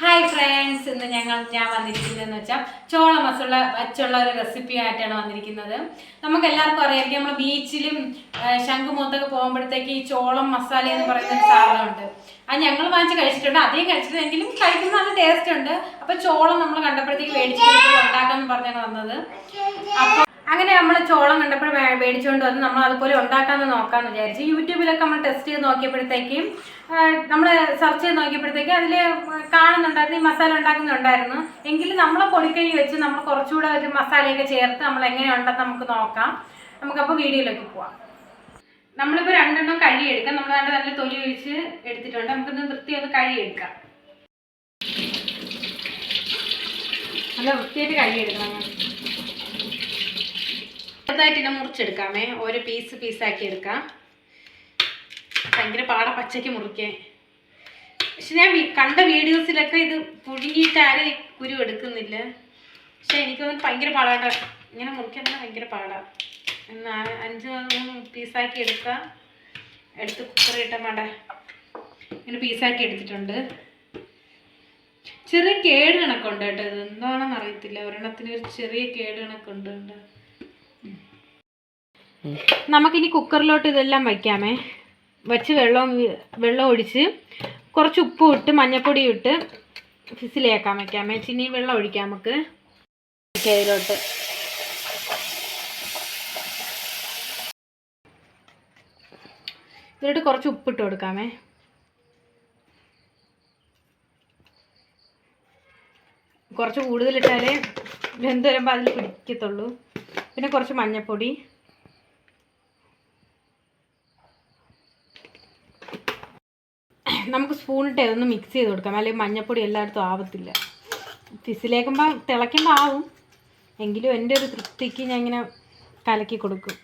Hi friends ഇന്ന് ഞങ്ങൾ ഞാൻ വന്നിരിക്കുന്നതെന്ന് വെച്ചാൽ ചോള മസുള്ള വച്ചുള്ള ഒരു റെസിപ്പി ആയിട്ടാണ് വന്നിരിക്കുന്നത്. നമുക്ക് എല്ലാവർക്കും അറിയാമായിരിക്കും നമ്മൾ ബീച്ചിലും ശംഖുമുഖത്തൊക്കെ പോകുമ്പോഴത്തേക്ക് ഈ ചോളം മസാല എന്ന് പറയുന്ന ഒരു സാധനമുണ്ട്. അത് ഞങ്ങൾ വാങ്ങിച്ച് കഴിച്ചിട്ടുണ്ട്. അധികം കഴിച്ചിട്ടുണ്ടെങ്കിലും കഴിക്കുന്ന നല്ല ടേസ്റ്റ് ഉണ്ട്. അപ്പൊ ചോളം നമ്മൾ കണ്ടപ്പോഴത്തേക്ക് മേടിച്ചിട്ട് ഉണ്ടാക്കാന്ന് പറഞ്ഞാണ് വന്നത്. അപ്പൊ അങ്ങനെ നമ്മൾ ചോളം കണ്ടപ്പോൾ മേടിച്ചുകൊണ്ട് വന്ന് നമ്മൾ അതുപോലെ ഉണ്ടാക്കാമെന്ന് നോക്കാമെന്ന് വിചാരിച്ചു യൂട്യൂബിലൊക്കെ നമ്മൾ ടെസ്റ്റ് ചെയ്ത് നോക്കിയപ്പോഴത്തേക്കും നമ്മൾ സെർച്ച് ചെയ്ത് നോക്കിയപ്പോഴത്തേക്കും അതിൽ കാണുന്നുണ്ടായിരുന്നു ഈ മസാല ഉണ്ടാക്കുന്നുണ്ടായിരുന്നു. എങ്കിലും നമ്മൾ പൊടിക്കഴി വെച്ച് നമ്മൾ കുറച്ചുകൂടെ ഒരു മസാലയൊക്കെ ചേർത്ത് നമ്മൾ എങ്ങനെ ഉണ്ടെന്ന് നമുക്ക് നോക്കാം. നമുക്കപ്പോൾ വീഡിയോയിലേക്ക് പോവാം. നമ്മളിപ്പോൾ രണ്ടെണ്ണം കഴുകിയെടുക്കാം. നമ്മൾ നല്ല നല്ല തൊലി ഒഴിച്ച് എടുത്തിട്ടുണ്ട്. നമുക്കിന്ന് വൃത്തിയൊന്ന് കഴിയെടുക്കാം നല്ല വൃത്തിയായിട്ട് കഴുകിയെടുക്കണം. ഞാൻ ചെറുതായിട്ട് ഇനം മുറിച്ചെടുക്കാമേ. ഓരോ പീസ് പീസാക്കി എടുക്കാം. ഭയങ്കര പാട പച്ചയ്ക്ക് മുറിക്കേ. പക്ഷെ ഞാൻ കണ്ട വീഡിയോസിലൊക്കെ ഇത് പുഴുങ്ങിയിട്ട് ആരും കുരു എടുക്കുന്നില്ല. പക്ഷെ എനിക്കൊന്നും ഭയങ്കര പാടാണ് ഇങ്ങനെ മുറിക്കാൻ തന്നെ ഭയങ്കര പാടാണ് എന്നാ അഞ്ച് പീസാക്കി എടുക്കാം. എടുത്ത് കുക്കറി ഇട്ടാൽ വേണ്ട ഇങ്ങനെ പീസാക്കി എടുത്തിട്ടുണ്ട്. ചെറിയ കേട് കണക്കുണ്ട് കേട്ടോ ഇത്. എന്താണെന്ന് അറിയത്തില്ല. ഒരെണ്ണത്തിന് ഒരു ചെറിയ കേട് കണക്കുണ്ട് നമുക്കിനി കുക്കറിലോട്ട് ഇതെല്ലാം വയ്ക്കാമേ. വെച്ച് വെള്ളം വെള്ളം ഒഴിച്ച് കുറച്ച് ഉപ്പ് ഇട്ട് മഞ്ഞൾപ്പൊടി ഇട്ട് ഫിസിലേക്കാൻ വയ്ക്കാമേ. ചിനി വെള്ളം ഒഴിക്കാം നമുക്ക്. അതിലോട്ട് ഇതിലോട്ട്. കുറച്ച് ഉപ്പിട്ട് കൊടുക്കാമേ. കുറച്ച് കൂടുതലിട്ടാലേ വെന്ത് വരുമ്പോൾ അതിൽ പിടിക്കത്തുള്ളൂ. പിന്നെ കുറച്ച് മഞ്ഞൾപ്പൊടി നമുക്ക് സ്പൂണിട്ട് ഇതൊന്ന് മിക്സ് ചെയ്ത് കൊടുക്കാം. അല്ലെങ്കിൽ മഞ്ഞൾപ്പൊടി എല്ലായിടത്തും ആവത്തില്ല. ഫിസിലേക്കുമ്പോൾ തിളയ്ക്കുമ്പോൾ ആവും. എങ്കിലും എന്റെ ഒരു തൃപ്തിക്ക് ഞാൻ ഇങ്ങനെ കലക്കി കൊടുക്കും.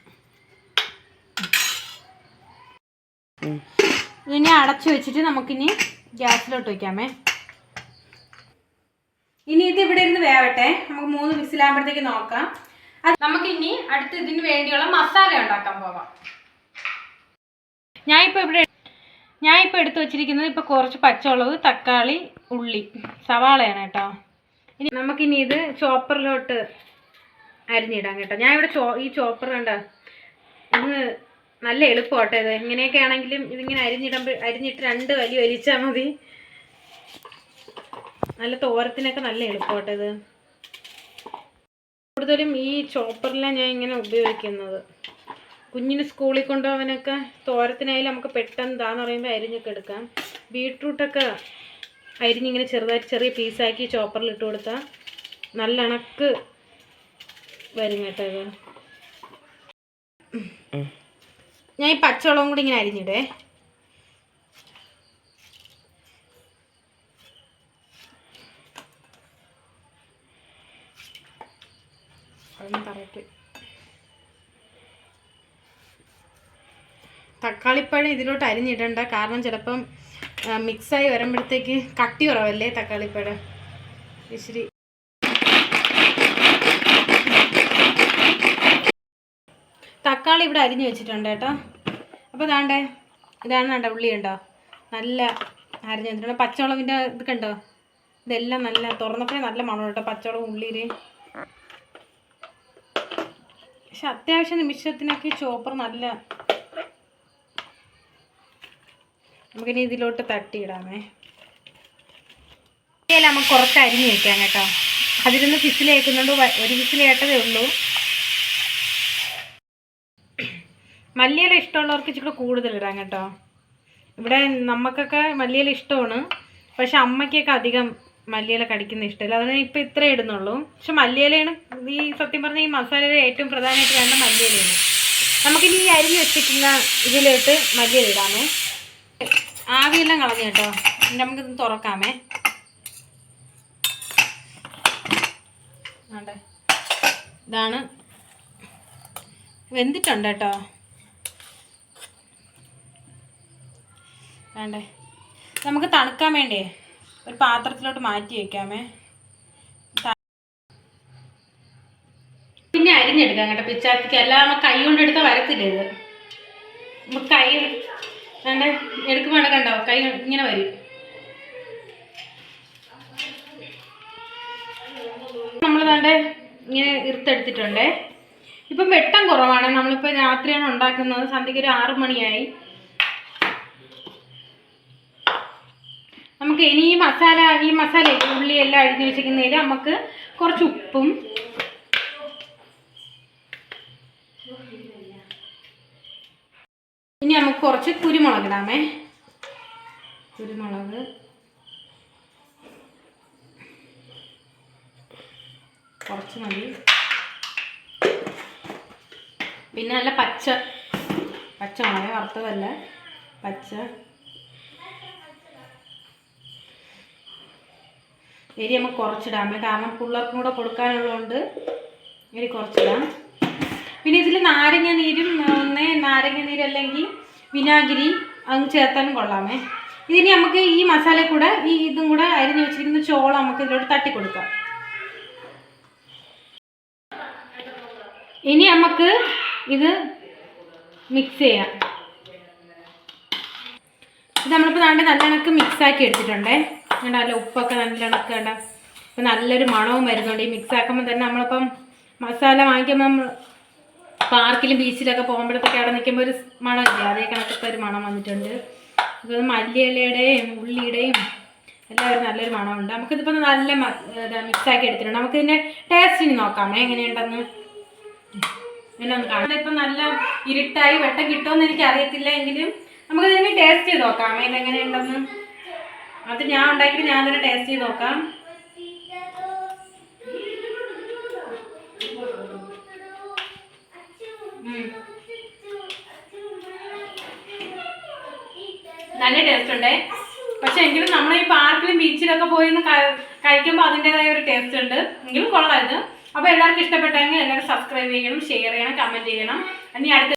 ഇനി അടച്ചു വെച്ചിട്ട് നമുക്കിനി ഗ്യാസിലോട്ട് വയ്ക്കാമേ ഇനി ഇത് ഇവിടെ ഇരുന്ന് വേവട്ടെ. നമുക്ക് മൂന്ന് വിസിലാകുമ്പോഴത്തേക്ക് നോക്കാം. അത് നമുക്കിനി അടുത്ത ഇതിന് വേണ്ടിയുള്ള മസാല ഉണ്ടാക്കാൻ പോവാം. ഞാനിപ്പോൾ ഇവിടെ ഞാൻ ഇപ്പോൾ എടുത്തു വെച്ചിരിക്കുന്നത് ഇപ്പോൾ കുറച്ച് പച്ചമുളക് തക്കാളി ഉള്ളി സവാളയാണ് കേട്ടോ. ഇനി നമുക്കിനി ഇത് ചോപ്പറിലോട്ട് അരിഞ്ഞിടാം കേട്ടോ. ഞാൻ ഇവിടെ ചോ ഈ ചോപ്പർ കണ്ട ഇന്ന് നല്ല എളുപ്പമാട്ടെ ഇത്. ഇങ്ങനെയൊക്കെ ആണെങ്കിലും ഇതിങ്ങനെ അരിഞ്ഞിടുമ്പോൾ അരിഞ്ഞിട്ട് രണ്ട് വലി വലിച്ചാൽ മതി. നല്ല തോരത്തിനൊക്കെ നല്ല എളുപ്പമാട്ടെ ഇത്. കൂടുതലും ഈ ചോപ്പറിലാണ് ഞാൻ ഇങ്ങനെ ഉപയോഗിക്കുന്നത്. കുഞ്ഞിന് സ്കൂളിൽ കൊണ്ടുപോകാനൊക്കെ തോരത്തിനായാലും നമുക്ക് പെട്ടെന്ന് ഇതാന്ന് പറയുമ്പോൾ അരിഞ്ഞൊക്കെ എടുക്കാം. ബീട്രൂട്ടൊക്കെ അരിഞ്ഞിങ്ങനെ ചെറുതായിട്ട് ചെറിയ പീസാക്കി ചോപ്പറിൽ ഇട്ട് കൊടുത്താൽ നല്ല ഇണക്ക് വരും കേട്ടോ ഇത്. ഞാൻ ഈ പച്ചവളവും കൂടി ഇങ്ങനെ അരിഞ്ഞിടേ. അതൊന്ന് പറയട്ടെ. തക്കാളിപ്പഴം ഇതിലോട്ട് അരിഞ്ഞിടണ്ട. കാരണം ചിലപ്പം മിക്സായി വരുമ്പോഴത്തേക്ക് കട്ടി കുറവല്ലേ തക്കാളിപ്പഴം. ഇച്ചിരി. തക്കാളി ഇവിടെ അരിഞ്ഞു വെച്ചിട്ടുണ്ട് കേട്ടോ. അപ്പോൾ ഇതാണ്ടേ ഇതാണ് കണ്ട ഉള്ളി ഉണ്ടോ നല്ല അരിഞ്ഞു വെച്ചിട്ടുണ്ട്. പച്ചമുളകിന്റെ ഇതൊക്കെ ഉണ്ടോ ഇതെല്ലാം നല്ല തുറന്നപ്പോഴേ നല്ല മണം കേട്ടോ പച്ചമുളകും ഉള്ളിയിൽ പക്ഷെ അത്യാവശ്യം നിമിഷത്തിനൊക്കെ ചോപ്പർ നല്ല നമുക്കിനി ഇതിലോട്ട് തട്ടിയിടാമേ. ഇതിൽ നമുക്ക് കുറച്ച് അരിഞ്ഞ് വെക്കാം കേട്ടോ. അതിലൊന്ന് ഫിസിൽ കേൾക്കുന്നുണ്ട് ഒരു ഫിസിൽ കേട്ടതേ ഉള്ളൂ. മല്ലിയില ഇഷ്ടമുള്ളവർക്ക് ഇച്ചിരി കൂടുതൽ ഇടാം കേട്ടോ. ഇവിടെ നമുക്കൊക്കെ മല്ലിയില ഇഷ്ടമാണ്. പക്ഷെ അമ്മയ്ക്കൊക്കെ അധികം മല്ലിയില കടിക്കുന്ന ഇഷ്ടമില്ല. അതിന് ഇപ്പം ഇത്രേ ഇടുന്നുള്ളൂ. പക്ഷെ മല്ലിയിലയാണ് ഈ സത്യം പറഞ്ഞാൽ ഈ മസാലയിൽ ഏറ്റവും പ്രധാനമായിട്ട് വേണ്ട മല്ലിയിലയാണ്. നമുക്കിനി ഈ അരി വെച്ചിരിക്കുന്ന ഇതിലോട്ട് മല്ലിയില ഇടാമേ. ആവിയെല്ലാം കളഞ്ഞു കേട്ടോ. നമുക്കിത് തുറക്കാമേ. ആണ്ടെ. ഇതാണ്. വെന്തിട്ടുണ്ട് കേട്ടോ. വേണ്ടേ നമുക്ക് തണുക്കാൻ വേണ്ടേ ഒരു പാത്രത്തിലോട്ട് മാറ്റി വെക്കാമേ. പിന്നെ അരിഞ്ഞെടുക്കാം കേട്ടോ പിച്ചാത്തിക്ക്. എല്ലാം നമ്മൾ കൈ കൊണ്ട് എടുത്താൽ വരത്തില്ല ഇത്? നമുക്ക് കൈ വേണ്ട? എടുക്കുമ്പോൾ കണ്ടോ? കൈ ഇങ്ങനെ വരും. നമ്മൾ വേണ്ട ഇങ്ങനെ ഇർത്തെടുത്തിട്ടുണ്ടേ ഇപ്പം വെട്ടം കുറവാണ്. നമ്മളിപ്പോൾ രാത്രിയാണ് ഉണ്ടാക്കുന്നത്. സന്ധ്യയ്ക്ക് ഒരു ആറ് മണിയായി. നമുക്ക് ഇനി ഈ മസാല ഈ മസാല ഉള്ളി എല്ലാം അഴിഞ്ഞു വെച്ചിരിക്കുന്നതിൽ നമുക്ക് കുറച്ച് ഉപ്പും ഇനി നമുക്ക് കുറച്ച് കുരുമുളക് ഇടാമേ. കുരുമുളക്. കുറച്ച് മതി. പിന്നെ നല്ല പച്ച പച്ചമുളക് വറുത്തതല്ല. പച്ച. എരി നമുക്ക് കുറച്ചിടാമേ കാരണം പിള്ളേർക്കും കൂടെ കൊടുക്കാനുള്ളതുകൊണ്ട് എരി കുറച്ചിടാം. പിന്നെ ഇതിൽ നാരങ്ങ നീരും ഒന്ന് നാരങ്ങ നീരല്ലെങ്കിൽ വിനാഗിരി അങ്ങ് ചേർത്താലും കൊള്ളാമേ. ഇതിനി നമുക്ക് ഈ മസാല കൂടെ ഈ ഇതും കൂടെ അരിഞ്ഞ് വെച്ചിരിക്കുന്ന ചോളം നമുക്ക് ഇതിലോട്ട് തട്ടി കൊടുക്കാം. ഇനി നമുക്ക് ഇത് മിക്സ് ചെയ്യാം. ഇത് നമ്മളിപ്പോൾ നാണ്ട് നല്ല കണക്ക് മിക്സ് ആക്കി എടുത്തിട്ടുണ്ടേ. കണ്ടോ നല്ല ഉപ്പൊക്കെ നല്ല ഇണക്കേണ്ട അപ്പം നല്ലൊരു മണവും വരുന്നുണ്ട്. ഈ മിക്സ് ആക്കുമ്പോൾ തന്നെ നമ്മളിപ്പം മസാല വാങ്ങിക്കുമ്പോൾ നമ്മൾ പാർക്കിലും ബീച്ചിലൊക്കെ പോകുമ്പോഴത്തേക്ക് അവിടെ നിൽക്കുമ്പോൾ ഒരു മണമില്ലേ? അതേ കണക്കത്തെ ഒരു മണം വന്നിട്ടുണ്ട്. അപ്പോൾ മല്ലിയിലയുടെയും ഉള്ളിയുടെയും എല്ലാം ഒരു നല്ലൊരു മണമുണ്ട്. നമുക്കിതിപ്പോൾ നല്ല മിക്സ് ആക്കി എടുത്തിട്ടുണ്ട്. നമുക്കിതിന്റെ ടേസ്റ്റിന് നോക്കാമേ എങ്ങനെയുണ്ടെന്ന്. എന്നെ ഒന്ന് കാണാം. ഇപ്പം നല്ല ഇരുട്ടായി വെട്ടം കിട്ടുമെന്ന് എനിക്ക് അറിയത്തില്ല എങ്കിലും നമുക്ക് ഇതിനെ ടേസ്റ്റ് ചെയ്ത് നോക്കാം ഇത് എങ്ങനെയുണ്ടെന്ന് അത് ഞാൻ ഉണ്ടാക്കി ഞാൻ തന്നെ ടേസ്റ്റ് ചെയ്ത് നോക്കാം. നല്ല ടേസ്റ്റ് ഉണ്ട്. പക്ഷെ എങ്കിലും നമ്മൾ ഈ പാർക്കിലും ബീച്ചിലൊക്കെ പോയി കഴിക്കുമ്പോൾ അതിന്റെതായ ഒരു ടേസ്റ്റ് ഉണ്ട്. എങ്കിലും കൊള്ളായിരുന്നു അപ്പൊ അപ്പോൾ എല്ലാവർക്കും ഇഷ്ടപ്പെട്ടെങ്കിൽ എല്ലാവരും സബ്സ്ക്രൈബ് ചെയ്യണം ഷെയർ ചെയ്യണം കമന്റ് ചെയ്യണം. ഇനി അടുത്ത